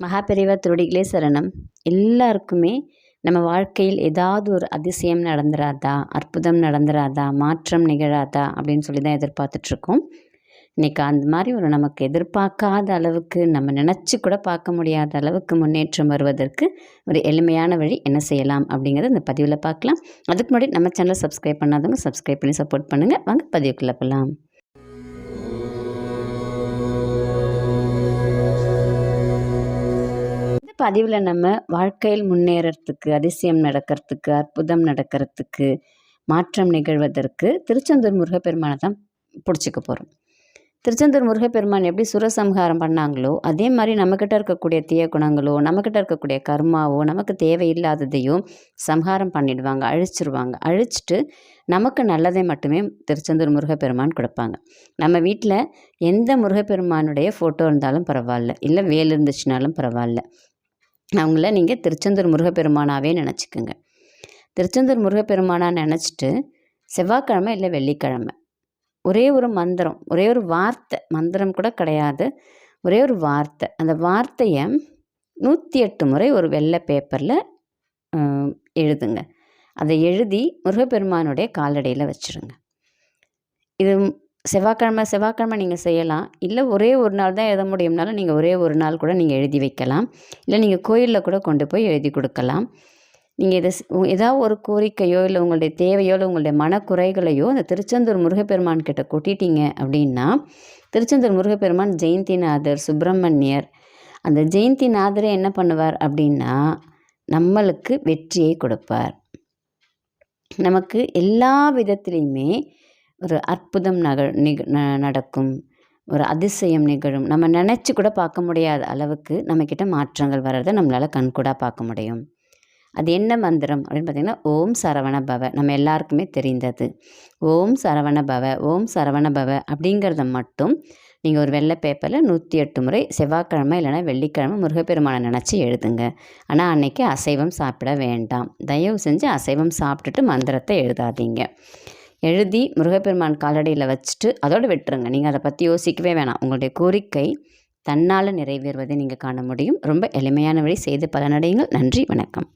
மகாபெரிவா திருடிகளே சரணம். எல்லாருக்குமே நம்ம வாழ்க்கையில் ஏதாவது ஒரு அதிசயம் நடந்துராதா? அற்புதம் நடந்துராதா? மாற்றம் நிகழாதா? அப்படின்னு சொல்லி தான் எதிர்பார்த்துட்ருக்கோம். இன்றைக்கி அந்த மாதிரி ஒரு நமக்கு எதிர்பார்க்காத அளவுக்கு நம்ம நினச்சி கூட பார்க்க முடியாத அளவுக்கு முன்னேற்றம் வருவதற்கு ஒரு எளிமையான வழி என்ன செய்யலாம் அப்படிங்கிறத இந்த பதிவில் பார்க்கலாம். அதுக்கு முன்னாடி நம்ம சேனலை சப்ஸ்கிரைப் பண்ணாதவங்க சப்ஸ்கிரைப் பண்ணி சப்போர்ட் பண்ணுங்கள் வாங்க பதிவுக்குள்ளே போகலாம் பதிவில் நம்ம வாழ்க்கையில் முன்னேறத்துக்கு அதிசயம் நடக்கிறதுக்கு அற்புதம் நடக்கிறதுக்கு மாற்றம் நிகழ்வதற்கு திருச்செந்தூர் முருகப்பெருமானை தான் பிடிச்சிக்க போகிறோம் திருச்செந்தூர் முருகப்பெருமான் எப்படி சுரசம்ஹாரம் பண்ணாங்களோ அதே மாதிரி நம்மக்கிட்ட இருக்கக்கூடிய தீய குணங்களோ நம்மக்கிட்ட இருக்கக்கூடிய கர்மாவோ நமக்கு தேவையில்லாததையோ சம்ஹாரம் பண்ணிடுவாங்க அழிச்சிருவாங்க. அழிச்சிட்டு நமக்கு நல்லதை மட்டுமே திருச்செந்தூர் முருகப்பெருமான் கொடுப்பாங்க. நம்ம வீட்டில் எந்த முருகப்பெருமானுடைய ஃபோட்டோ இருந்தாலும் பரவாயில்ல. இல்லை வேல் இருந்துச்சுனாலும் பரவாயில்ல. அவங்கள நீங்கள் திருச்செந்தூர் முருகப்பெருமானாவே நினச்சிக்கோங்க. திருச்செந்தூர் முருகப்பெருமானா நினச்சிட்டு செவ்வாய்க்கிழமை இல்லை வெள்ளிக்கிழமை. ஒரே ஒரு மந்திரம் ஒரே ஒரு வார்த்தை மந்திரம் கூட கிடையாது. ஒரே ஒரு வார்த்தை. அந்த வார்த்தையை நூற்றி எட்டு முறை ஒரு வெள்ளை பேப்பரில் எழுதுங்க. அதை எழுதி முருகப்பெருமானுடைய காலடியில் வச்சுருங்க. இது செவ்வாய்க்கிழமை செவ்வாய்க்கிழமை நீங்கள் செய்யலாம். இல்லை ஒரே ஒரு நாள் தான் எழுத முடியும்னாலும் நீங்கள் ஒரே ஒரு நாள் கூட நீங்கள் எழுதி வைக்கலாம். இல்லை நீங்கள் கோயிலில் கூட கொண்டு போய் எழுதி கொடுக்கலாம். நீங்கள் இதை ஏதாவது ஒரு கோரிக்கையோ இல்லை உங்களுடைய தேவையோ இல்லை உங்களுடைய மனக்குறைகளையோ அந்த திருச்செந்தூர் முருகப்பெருமான் கிட்ட கொட்டிட்டீங்க அப்படின்னா திருச்செந்தூர் முருகப்பெருமான் ஜெயந்திநாதர் சுப்பிரமணியர் அந்த ஜெயந்திநாதரே என்ன பண்ணுவார் அப்படின்னா நம்மளுக்கு வெற்றியை கொடுப்பார். நமக்கு எல்லா விதத்துலேயுமே ஒரு அற்புதம் நகழ் நிக நடக்கும். ஒரு அதிசயம் நிகழும். நம்ம நினச்சி கூட பார்க்க முடியாத அளவுக்கு நம்மக்கிட்ட மாற்றங்கள் வர்றதை நம்மளால் கண்கூடாக பார்க்க முடியும். அது என்ன மந்திரம் அப்படின்னு பார்த்திங்கன்னா ஓம் சரவண பவ. நம்ம எல்லாருக்குமே தெரிந்தது. ஓம் சரவண பவ ஓம் சரவண பவ அப்படிங்கிறத மட்டும் நீங்கள் ஒரு வெள்ளை பேப்பரில் நூற்றி எட்டு முறை செவ்வாய்க்கிழமை இல்லைனா வெள்ளிக்கிழமை முருகப்பெருமானை நினச்சி எழுதுங்க. ஆனால் அன்றைக்கி அசைவம் சாப்பிட வேண்டாம். தயவு செஞ்சு அசைவம் சாப்பிட்டுட்டு மந்திரத்தை எழுதாதீங்க. எழுதி முருகப்பெருமான் காலடியில் வச்சுட்டு அதோடு விட்டுருங்க. நீங்கள் அதை பற்றி யோசிக்கவே வேணாம். உங்களுடைய கோரிக்கை தன்னால் நிறைவேறுவதை நீங்கள் காண முடியும். ரொம்ப எளிமையான வழி செய்து பலனடையுங்கள். நன்றி வணக்கம்.